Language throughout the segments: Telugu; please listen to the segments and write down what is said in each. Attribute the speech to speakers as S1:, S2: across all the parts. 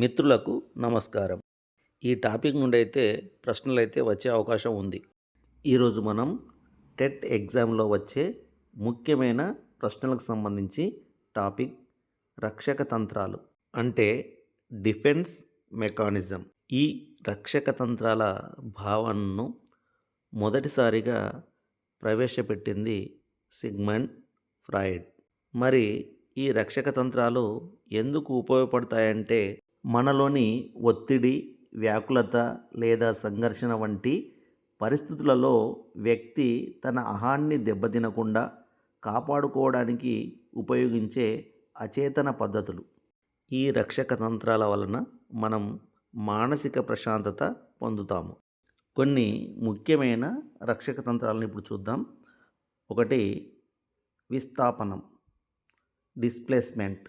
S1: మిత్రులకు నమస్కారం. ఈ టాపిక్ నుండి అయితే ప్రశ్నలు అయితే వచ్చే అవకాశం ఉంది. ఈరోజు మనం టెట్ ఎగ్జామ్లో వచ్చే ముఖ్యమైన ప్రశ్నలకు సంబంధించి టాపిక్ రక్షక తంత్రాలు అంటే డిఫెన్స్ మెకానిజం. ఈ రక్షక తంత్రాల భావనను మొదటిసారిగా ప్రవేశపెట్టింది సిగ్మండ్ ఫ్రాయిడ్. మరి ఈ రక్షక తంత్రాలు ఎందుకు ఉపయోగపడతాయంటే మనలోని ఒత్తిడి వ్యాకులత లేదా సంఘర్షణ వంటి పరిస్థితులలో వ్యక్తి తన అహాన్ని దెబ్బతినకుండా కాపాడుకోవడానికి ఉపయోగించే అచేతన పద్ధతులు. ఈ రక్షక తంత్రాల వలన మనం మానసిక ప్రశాంతత పొందుతాము. కొన్ని ముఖ్యమైన రక్షక తంత్రాలను ఇప్పుడు చూద్దాం. ఒకటి విస్థాపనం డిస్ప్లేస్మెంట్.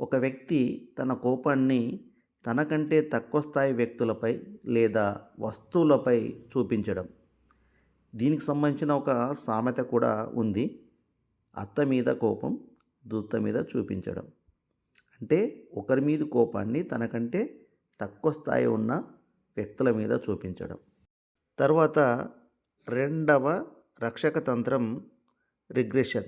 S1: ఒక వ్యక్తి తన కోపాన్ని తనకంటే తక్కువ స్థాయి వ్యక్తులపై లేదా వస్తువులపై చూపించడం. దీనికి సంబంధించిన ఒక సామెత కూడా ఉంది. అత్త మీద కోపం దూత మీద చూపించడం. అంటే ఒకరి మీద కోపాన్ని తనకంటే తక్కువ స్థాయి ఉన్న వ్యక్తుల మీద చూపించడం. తర్వాత రెండవ రక్షక తంత్రం రిగ్రెషన్.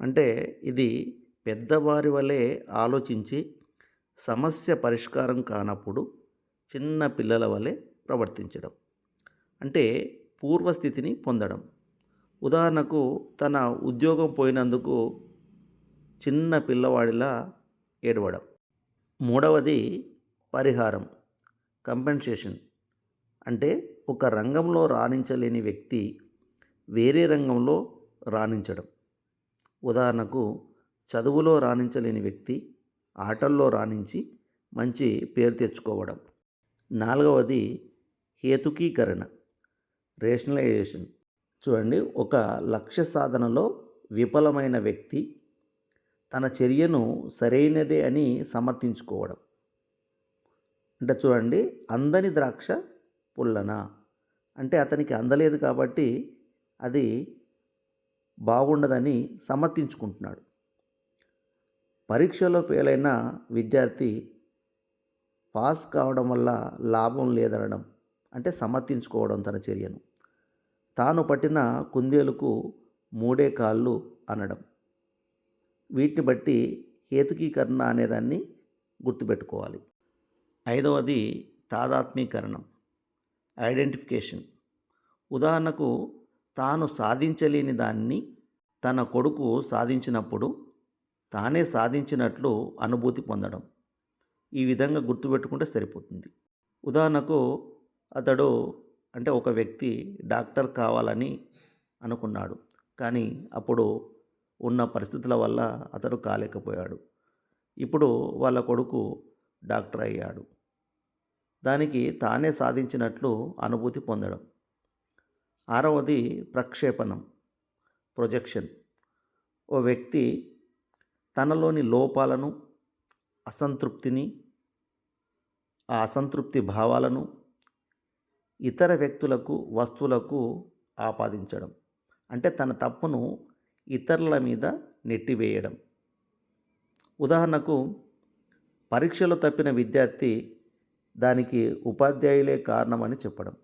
S1: అంటే ఇది పెద్దవారి వలె ఆలోచించి సమస్య పరిష్కారం కానప్పుడు చిన్న పిల్లల వలె ప్రవర్తించడం. అంటే పూర్వస్థితిని పొందడం. ఉదాహరణకు తన ఉద్యోగం పోయినందుకు చిన్న పిల్లవాడిలా ఏడవడం. మూడవది పరిహారం కంపెన్సేషన్ అంటే ఒక రంగంలో రాణించలేని వ్యక్తి వేరే రంగంలో రాణించడం. ఉదాహరణకు చదువులో రాణించలేని వ్యక్తి ఆటల్లో రాణించి మంచి పేరు తెచ్చుకోవడం. నాలుగవది హేతుకీకరణ రేషనలైజేషన్ చూడండి ఒక లక్ష్య సాధనలో విఫలమైన వ్యక్తి తన చర్యను సరైనదే అని సమర్థించుకోవడం. అంటే చూడండి అందని ద్రాక్ష పుల్లన? అంటే అతనికి అందలేదు కాబట్టి అది బాగుండదని సమర్థించుకుంటున్నాడు. పరీక్షలో ఫెయిల్ విద్యార్థి పాస్ కావడం వల్ల లాభం లేదనడం అంటే సమర్థించుకోవడం తన చర్యను. తాను పట్టిన కుందేలుకు మూడే కాళ్ళు అనడం. వీటిని బట్టి హేతుకీకరణ అనేదాన్ని గుర్తుపెట్టుకోవాలి. ఐదవది తాదాత్మీకరణం ఐడెంటిఫికేషన్. ఉదాహరణకు తాను సాధించలేని దాన్ని తన కొడుకు సాధించినప్పుడు తానే సాధించినట్లు అనుభూతి పొందడం. ఈ విధంగా గుర్తుపెట్టుకుంటే సరిపోతుంది. ఉదాహరణకు అతడు అంటే ఒక వ్యక్తి డాక్టర్ కావాలని అనుకున్నాడు. కానీ అప్పుడు ఉన్న పరిస్థితుల వల్ల అతడు కాలేకపోయాడు. ఇప్పుడు వాళ్ళ కొడుకు డాక్టర్ అయ్యాడు. దానికి తానే సాధించినట్లు అనుభూతి పొందడం. ఆరవది ప్రక్షేపణం ప్రొజెక్షన్. ఓ వ్యక్తి తనలోని లోపాలను అసంతృప్తిని ఆ అసంతృప్తి భావాలను ఇతర వ్యక్తులకు వస్తువులకు ఆపాదించడం. అంటే తన తప్పును ఇతరుల మీద నెట్టివేయడం. ఉదాహరణకు పరీక్షలో తప్పిన విద్యార్థి దానికి ఉపాధ్యాయులే కారణమని చెప్పడం.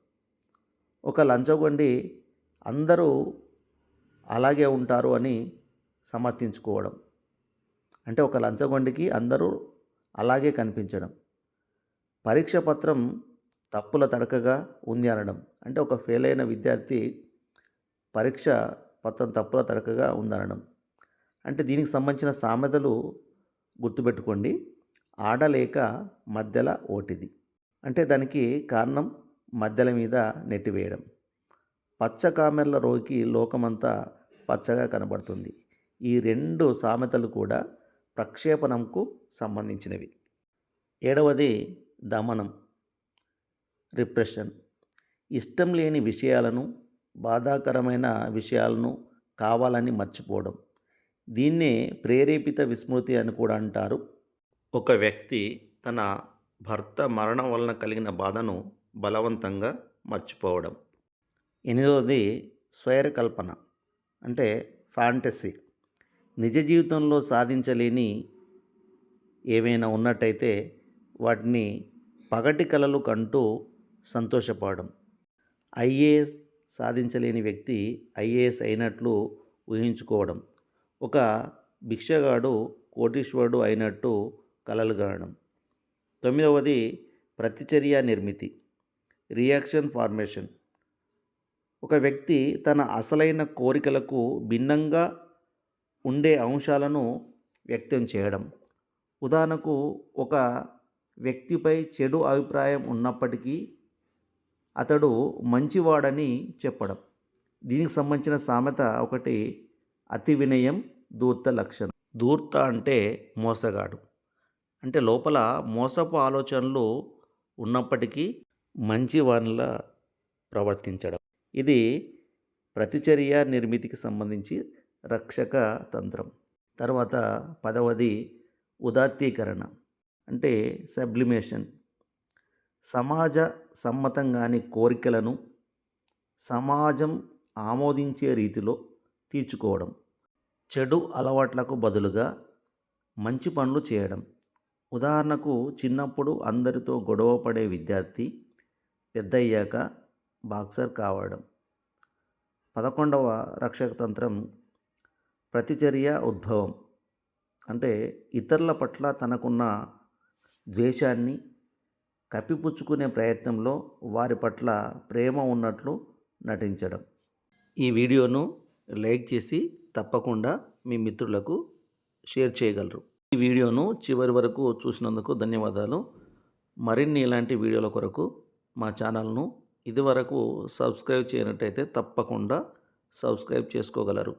S1: ఒక లంచగొండి అందరూ అలాగే ఉంటారు అని సమర్థించుకోవడం. అంటే ఒక లంచగొండికి అందరూ అలాగే కనిపించడం. పరీక్ష పత్రం తప్పుల తడకగా ఉంది అనడం అంటే ఒక ఫెయిల్ అయిన విద్యార్థి పరీక్ష పత్రం తప్పుల తడకగా ఉందనడం. అంటే దీనికి సంబంధించిన సామెతలు గుర్తుపెట్టుకోండి. ఆడలేక మధ్యల ఓటిది. అంటే దానికి కారణం మధ్యల మీద నెట్టివేయడం. పచ్చ కామెర్ల రోగికి లోకమంతా పచ్చగా కనబడుతుంది. ఈ రెండు సామెతలు కూడా ప్రక్షేపణంకు సంబంధించినవి. ఏడవది దమనం రిప్రెషన్. ఇష్టం లేని విషయాలను బాధాకరమైన విషయాలను కావాలని మర్చిపోవడం. దీన్నే ప్రేరేపిత విస్మృతి అని కూడా అంటారు. ఒక వ్యక్తి తన భర్త మరణం వలన కలిగిన బాధను బలవంతంగా మర్చిపోవడం. ఎనిమిదవది స్వైరకల్పన అంటే ఫ్యాంటసీ నిజ జీవితంలో సాధించలేని ఏవైనా ఉన్నట్టయితే వాటిని పగటి కలలు కంటూ సంతోషపడడం. ఐఏఎస్ సాధించలేని వ్యక్తి ఐఏఎస్ అయినట్లు ఊహించుకోవడం. ఒక భిక్షగాడు కోటీశ్వరుడు అయినట్టు కలలు కనడం తొమ్మిదవది ప్రతిచర్య నిర్మితి రియాక్షన్ ఫార్మేషన్. ఒక వ్యక్తి తన అసలైన కోరికలకు భిన్నంగా ఉండే అంశాలను వ్యక్తం చేయడం. ఉదాహరణకు ఒక వ్యక్తిపై చెడు అభిప్రాయం ఉన్నప్పటికీ అతడు మంచివాడని చెప్పడం. దీనికి సంబంధించిన సామెత ఒకటి అతి వినయం దూర్త లక్షణం. దూర్త అంటే మోసగాడు. అంటే లోపల మోసపు ఆలోచనలు ఉన్నప్పటికీ మంచి వానిలా ప్రవర్తించడం. ఇది ప్రతిచర్య నిర్మితికి సంబంధించి రక్షక తంత్రం. తర్వాత పదవది ఉదాత్తీకరణ అంటే సబ్లిమేషన్. సమాజ సమ్మతంగాని కోరికలను సమాజం ఆమోదించే రీతిలో తీర్చుకోవడం చెడు అలవాట్లకు బదులుగా మంచి పనులు చేయడం. ఉదాహరణకు చిన్నప్పుడు అందరితో గొడవ పడే విద్యార్థి పెద్దయ్యాక బాక్సర్ కావడం. పదకొండవ రక్షక తంత్రం ప్రతిచర్య ఉద్భవం. అంటే ఇతరుల పట్ల తనకున్న ద్వేషాన్ని కప్పిపుచ్చుకునే ప్రయత్నంలో వారి పట్ల ప్రేమ ఉన్నట్లు నటించడం. ఈ వీడియోను లైక్ చేసి తప్పకుండా మీ మిత్రులకు షేర్ చేయగలరు. ఈ వీడియోను చివరి వరకు చూసినందుకు ధన్యవాదాలు. మరిన్ని ఇలాంటి వీడియోల కొరకు మా ఛానల్ను ఇదివరకు సబ్స్క్రైబ్ చేయనట్టయితే తప్పకుండా సబ్స్క్రైబ్ చేసుకోగలరు.